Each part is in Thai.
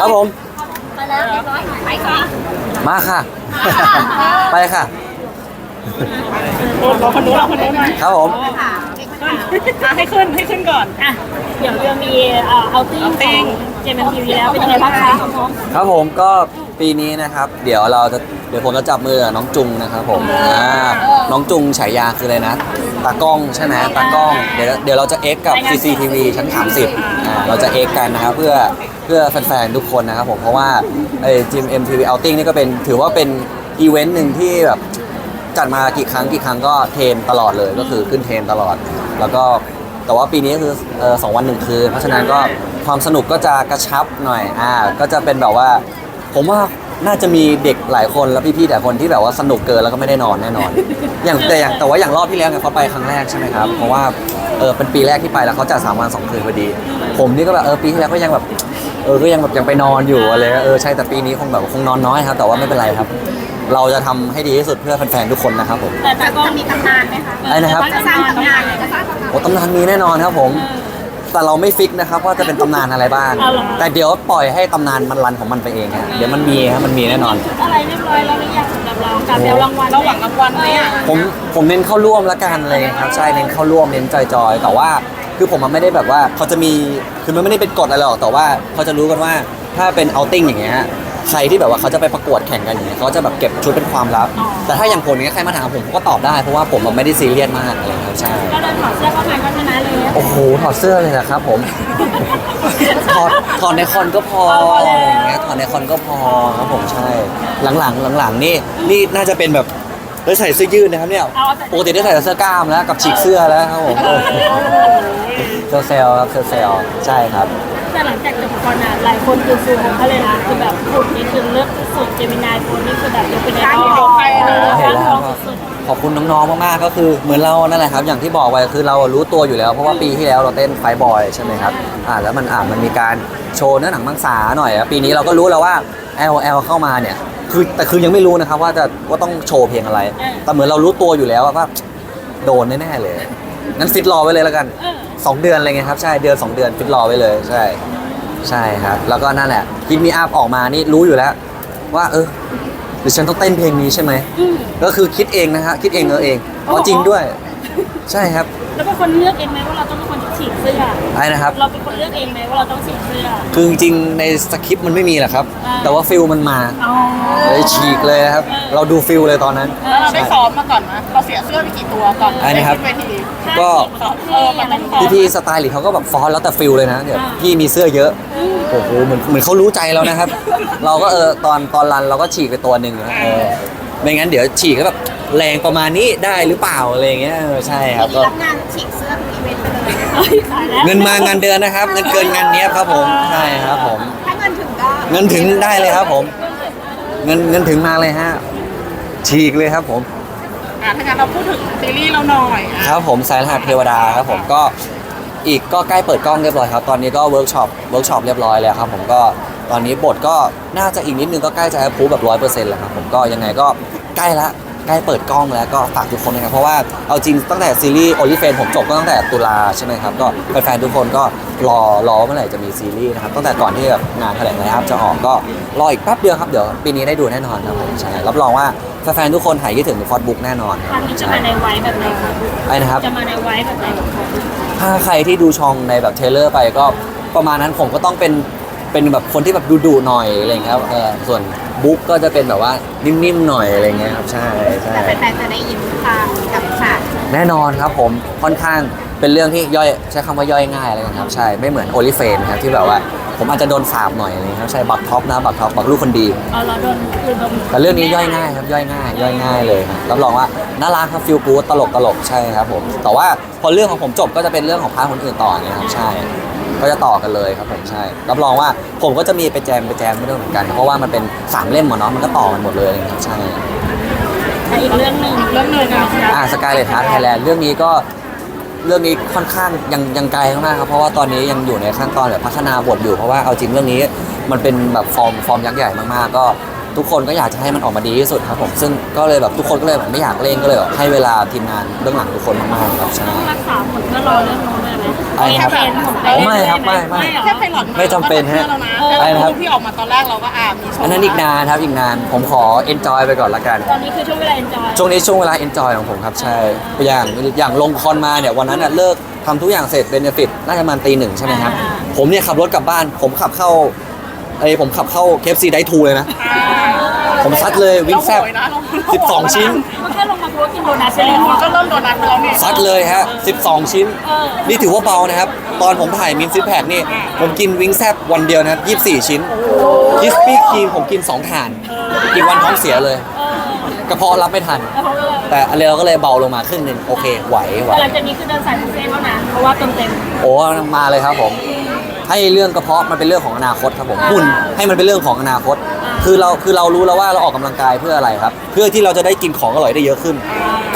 ครับผม ไปแล้วเรียบร้อยไปค่ะมาค่ะ ไปค่ะโอ้เราคนนู้นเราคนนู้นมาครับผมอะให้ขึ้นให้ขึ้นก่อนอะเดี๋ยวจะมีเอ่อเอาติ้งของเจมส์ทีวีแล้วเป็นยังไงบ้างคะครับผมก็ ปีนี้นะครับ เดี๋ยวเราจะเดี๋ยวผมจะจับมือกับน้องจุงนะครับผมอ่าน้องจุงฉายาคืออะไรนะ ตากล้องใช่ไหมตากล้อง เดี๋ยวเดี๋ยวเราจะเอ็กกับ CCTV ชั้น 30อ่าเราจะเอ็กกันนะครับเพื่อเพื่อแฟนๆทุกคนนะครับผมเพราะว่าไอ้จิม MTV Outing นี่ก็เป็นถือว่าเป็นอีเวนต์หนึ่งที่แบบจัดมากี่ครั้งกี่ครั้งก็เทรนตลอดเลยก็คือขึ้นเทรนตลอด แล้วก็แต่ว่าปีนี้ก็คือเออสองวันหนึ่งคืนเพราะฉะนั้นก็ความสนุกก็จะกระชับหน่อยอ่าก็จะเป็นแบบว่า ผมว่าน่าจะมีเด็กหลายคนแล้วพี่ๆแต่คนที่แบบว่าสนุกเกินแล้วก็ไม่ได้นอนแน่นอน อย่างแต่อย่างแต่ว่าอย่างรอบที่แล้วเนี่ยเขาไปครั้งแรกใช่ไหมครับ เพราะว่าเออเป็นปีแรกที่ไปแล้วเขาจัดสามวันสองคืนพอดี ผมนี่ก็แบบเออปีที่แล้วก็ยังแบบเออก็ยังแบบยังไปนอนอยู่อะไรเออใช่แต่ปีนี้คงแบบคงนอนน้อยครับ แต่ว่าไม่เป็นไรครับ เราจะทำให้ดีที่สุดเพื่อแฟนๆทุกคนนะครับผม แต่แต่ก็มีตำนานไหมคะอะไรนะครับ จะสร้างตำนานเลยจะสร้างตำนาน โอ้ตำนานมีแน่นอนครับผม แต่เราไม่ฟิกนะครับว่าจะเป็นตำนานอะไรบ้างแต่เดี๋ยวปล่อยให้ตำนานมันรันของมันไปเองฮะเดี๋ยวมันมีครับมันมีแน่นอน อะไรเรียบร้อยแล้วหรือยังสำหรับเราการเดี๋ยวรางวัลเราหวังรางวัลไหมอะ ผมผมเน้นเข้าร่วมละกันเลยครับใช่เน้นเข้าร่วมเน้นจอยๆแต่ว่าคือผมมันไม่ได้แบบว่าเขาจะมีคือมันไม่ได้เป็นกฎอะไรหรอกแต่ว่าเขาจะรู้กันว่าถ้าเป็นเอาติ้งอย่างเงี้ย ใครที่แบบว่าเขาจะไปประกวดแข่งกันอย่างเงี้ยเขาจะแบบเก็บชุดเป็นความลับ แต่ถ้าอย่างผมเนี้ยใครมาถามผมผมก็ตอบได้เพราะว่าผมมันไม่ได้ซีเรียสมากอะไรครับใช่ก็เดินถอดเสื้อเข้างานก็ชนะเลยโอ้โหถอดเสื้อเลยนะครับผม ถอดถอดในคอนก็พออะไรอย่างเงี้ยถอดในคอนก็พอครับผมใช่ หลังๆหลังๆนี่นี่น่าจะเป็นแบบได้ใส่เสื้อยืดนะครับเนี่ยปกติได้ใส่แต่เสื้อกล้ามแล้วกับฉีกเสื้อแล้วครับผมโอ้โหเซลเซลครับเซลเซลใช่ครับ แต่หลังจากจบคอนอะหลายคนคือซูมเขาเลยนะคือแบบกลุ่มนี้คือเลือกสุดเจมินายโฟนนี่คือแบบยกเป็นไอดอลใครนะเห็นแล้วร้องครับสุดขอบคุณน้องๆมากๆก็คือเหมือนเรานั่นแหละครับ อย่างที่บอกไปคือเรารู้ตัวอยู่แล้วเพราะว่าปีที่แล้วเราเต้นไฟบอยใช่ไหมครับอ่าแล้วมันอ่ามันมีการโชว์เนื้อหนังมังสาหน่อยอะปีนี้เราก็รู้แล้วว่า L L เข้ามาเนี่ยคือแต่คือยังไม่รู้นะครับว่าจะว่าต้องโชว์เพลงอะไร แต่เหมือนเรารู้ตัวอยู่แล้วว่าโดนแน่ๆเลยงั้นฟิตรอไว้เลยแล้วกัน เออสองเดือนอะไรเงี้ยครับใช่เดือนสองเดือนฟิตรอไว้เลยใช่ ใช่ครับ แล้วก็นั่นแหละคิดมีอัพออกมานี่รู้อยู่แล้ว ว่าเออหรือฉันต้องเต้นเพลงนี้ใช่ไหม อืม ก็คือคิดเองนะฮะคิดเองเออเองเอาจริงด้วย ใช่ครับ แล้วเป็นคนเลือกเองไหมว่าเราต้องเป็นคนฉีกเสื้อไอ้นะครับ เราเป็นคนเลือกเองไหมว่าเราต้องฉีกเสื้อ คือจริงๆในสคริปต์มันไม่มีแหละครับอ่าแต่ว่าฟิลมันมาอ๋อเลยฉีกเลยนะครับ เราดูฟิลเลยตอนนั้น แล้วเราได้ซ้อมมาก่อนไหมเราเสียเสื้อไปกี่ตัวก่อนอะไรนะครับ ได้ขึ้เวทีก็เออมันต้องซ้อม พี่ๆสไตลิสต์เขาก็แบบฟอนต์แล้วแต่ฟิลเลยนะเดี๋ยวพี่มีเสื้อเยอะโอ้โหเหมือนเหมือนเขารู้ใจแล้วนะครับ เราก็เออตอนตอนรันเราก็ฉีกไปตัวหนึ่งนะเออไม่งั้นเดี๋ยวฉีกก็แบบ แรงประมาณนี้ได้หรือเปล่าอะไรอย่างเงี้ยเออใช่ครับก็รับงานฉีกเสื้อทุกอีเวนต์ไปเลยเอ้ยตายแล้วเงินมางานเดือนนะครับ เงินเกินงานเนี้ยครับผมใช่ครับผม ถ้าเงินถึงก็เงินถึงได้เลยครับผม เงินเงินถึงมาเลยฮะฉีกเลยครับผม อะถ้างั้นเราพูดถึงซีรีส์เราหน่อยอะครับผมสายรหัสเทวดาครับผมก็อีกก็ใกล้เปิดกล้องเรียบร้อยครับ ตอนนี้ก็เวิร์กช็อปเวิร์กช็อปเรียบร้อยแล้วครับผมก็ตอนนี้บทก็น่าจะอีกนิดนึงก็ใกล้จะพูแบบร้อยเปอร์เซ็นต์แล้วครับผมก็ยังไงก็ใกล้ละ ใกล้เปิดกล้องแล้วก็ฝากทุกคนนะครับเพราะว่าเอาจริงตั้งแต่ซีรีส์โอลิเฟนผมจบก็ตั้งแต่ตุลาใช่ไหมครับก็แฟนๆทุกคนก็รอรอว่าเมื่อไหร่จะมีซีรีส์นะครับตั้งแต่ก่อนที่แบบงานแถลงไลฟ์อัพจะออกก็รออีกแป๊บเดียวครับเดี๋ยวปีนี้ได้ดูแน่นอนครับผมใช่รับรองว่าแฟนๆทุกคนหายคิดถึงฟอสบุ๊กแน่นอนครั้งนี้จะมาในไว้แบบไหนคะไอ้นะครับจะมาในไว้แบบไหนคะถ้าใครที่ดูช่องในแบบเทรลเลอร์ไปก็ประมาณนั้นผมก็ต้องเป็น เป็นแบบคนที่แบบดุดุๆหน่อยอะไรอย่างเงี้ยครับเออส่วนบุ๊กก็จะเป็นแบบว่านิ่มๆหน่อยอะไรเงี้ยครับใช่ใช่แต่แฟนๆจะได้ยินความกับฉากแน่นอนครับผมค่อนข้างเป็นเรื่องที่ย่อยใช้คำว่าย่อยง่ายอะไรกันครับ ใช่ไม่เหมือนโอลิเฟนครับที่แบบว่าผมอาจจะโดนสาบหน่อยอะไรเงี้ยครับใช่บักท็อปนะบักท็อปบักลูกคนดีเอาเราโดนคือโดนแต่เรื่องนี้ย่อยง่ายครับย่อยง่าย ย่อยง่ายเลยครับรับรองว่าน่ารักครับฟิลกูดตลกตลกใช่ครับผมแต่ว่าพอเรื่องของผมจบก็จะเป็นเรื่องของพาร์ทคนอื่นต่อเนี่ยครับใช่ ก็จะต่อกันเลยครับผมใช่รับรองว่าผมก็จะมีไปแจมไปแจมไม่ด้วยเหมือนกัน เพราะว่ามันเป็นสามเล่มหมดเนาะมันก็ต่อกันหมดเลยครับใช่แต่อีกเรื่องหนึ่งเรื่องหนึ่งอะอ่าสกายเลทฮาร์ดไทยแลนด์เรื่องนี้ก็เรื่องนี้ค่อนข้างยังยังไกลมากครับเพราะว่าตอนนี้ยังอยู่ในขั้นตอนแบบพัฒนาบทอยู่เพราะว่าเอาจริงเรื่องนี้มันเป็นแบบฟอร์มฟอร์มยักษ์ใหญ่มากๆก็ ทุกคนก็อยากจะให้มันออกมาดีที่สุดครับผมซึ่งก็เลยแบบทุกคนก็เลยแบบไม่อยากเล่นก็เลยแบบให้เวลาทีมงานเบื้องหลังทุกคนมากๆครับใช่ต้องรักษาผลเพื่อรอเรื่องนู้นเลยไหมอะไรครับเป็นผมอ๋อไม่ครับไม่ไม่เหรอแค่ไพลอตไม่จำเป็นฮะแล้วนะอะไรนะครับรูปที่ออกมาตอนแรกเราก็อ่ามีโชว์อันนั้นอีกนานครับอีกนานผมขอ enjoy ไปก่อนละกัน ตอนนี้คือช่วงเวลา enjoy ช่วงนี้ช่วงเวลา enjoy ของผมครับใช่อย่างอย่างลงคอนมาเนี่ยวันนั้นน่ะเลิกทำทุกอย่างเสร็จเบนฟิตน่าจะประมาณตีหนึ่งใช่ไหมครับอ่าผมเนี่ยขับรถกลับบ้าน ผมขับเข้า ไอ้ยผมขับเข้าเคฟซีไดทูเลยนะ ผมซัดเลยวิ่งแซบเราโหยนะเราโหย12 ชิ้น มันแค่ลงมาโพสต์กินโดนัทไปแล้วมันอะก็เริ่มโดนัทไปแล้วเนี่ยซัดเลยฮะ 12 ชิ้นเออนี่ถือว่าเบานะครับ ตอนผมถ่ายมินซิปแพคนี่ ผมกินวิงแซบวันเดียวนะครับ 24 ชิ้นคิสปี้ครีมผมกิน 2 ถานอีกวันท้องเสียเลยเออกระเพาะรับไม่ทันแล้วเขาก็เลยแต่อะไรเราก็เลยเบาลงมาครึ่งหนึ่งโอเค ไหวไหวแต่หลังจากนี้คือเดินสายบุฟเฟ่ต์เท่านั้นเพราะว่าเต็มเต็มโอ้มาเลยครับผม ให้เรื่องกระเพาะมันเป็นเรื่องของอนาคตครับผมหุ่นให้มันเป็นเรื่องของอนาคต คือเราคือเรารู้แล้วว่าเราออกกำลังกายเพื่ออะไรครับ เพื่อที่เราจะได้กินของอร่อยได้เยอะขึ้น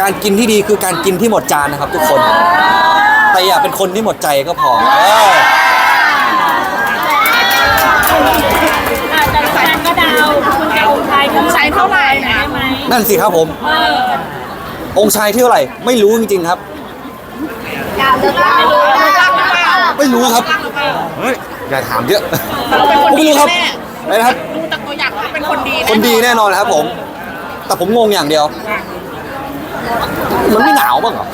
การกินที่ดีคือการกินที่หมดจานนะครับ ทุกคนแต่อย่าเป็นคนที่หมดใจก็พอเอออาจจะแฟนก็ดาวคุณจะองค์ชายองค์ชายเท่าไหร่นะได้ไหมนั่นสิครับผมเออองค์ชายที่เท่าไหร่ไม่รู้จริงๆครับไม่รู้ว่ารักหรือเปล่า ไม่รู้ครับรักหรือเปล่าเฮ้ยอย่าถามเยอะเราเป็นคนผมไม่ดีรู้ครับแน่อะไรนะครับ ดูจากตัวอย่างแล้วเป็นคนดีคนดีแน่นอนครับผม แต่ผมงงอย่างเดียว มันไม่หนาวบ้างเหรอ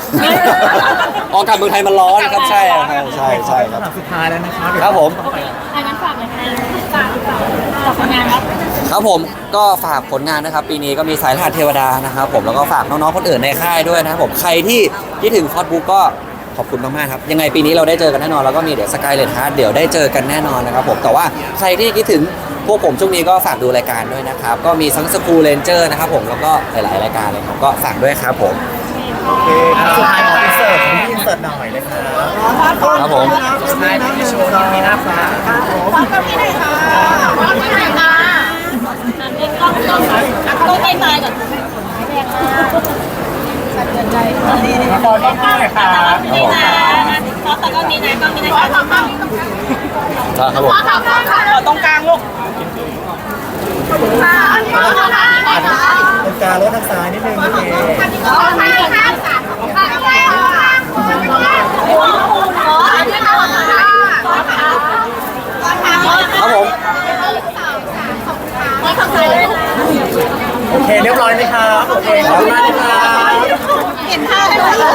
ออกอากาศเมืองไทยมันร้อนครับใช่ครับใช่ใช่ครับ สุดท้ายแล้วนะครับครับผมโอเคอันนั้นฝากเลยค่ะฝากฝากฝากผลงานครับ ครับผมก็ฝากผลงานนะครับ ปีนี้ก็มีสายรหัสเทวดานะครับ ผมแล้วก็ฝากน้องๆคนอื่นในค่ายด้วยนะครับผมใครที่คิดถึงฟอสบุ๊กก็ ขอบคุณมากๆครับ ยังไงปีนี้เราได้เจอกันแน่นอนแล้วก็มีเดี๋ยวสกายเลนฮาร์ดเดี๋ยวได้เจอกันแน่นอนนะครับผมแต่ว่าใครที่คิดถึงพวกผมช่วงนี้ก็ฝากดูรายการด้วยนะครับ ก็มีทั้งสกูเลนเจอร์นะครับผมแล้วก็หลายๆรายการเลยครับก็ฝากด้วยครับผมโอเคครับสุดท้ายขออินเสิร์ตขออินเสิร์ตหน่อยนะครับครับผมสุดท้ายที่โชว์นี้มีหน้าฟ้าครับผมอันนี้กล้องกล้องต้องใกล้ตายก่อนสั่นเกิน ขอต้องได้ครับนี่นะขอต่กล้องนี้นะก้องนี้นะคะก้องครับผมเราตรงกลางลูกตรงกลางแล้วทางซ้ายนิดนึงโอเคครับผมโอเคเรียบร้อยไหมครับโอเคขอบคุณมากนะครับ เห็นท่าให้เรา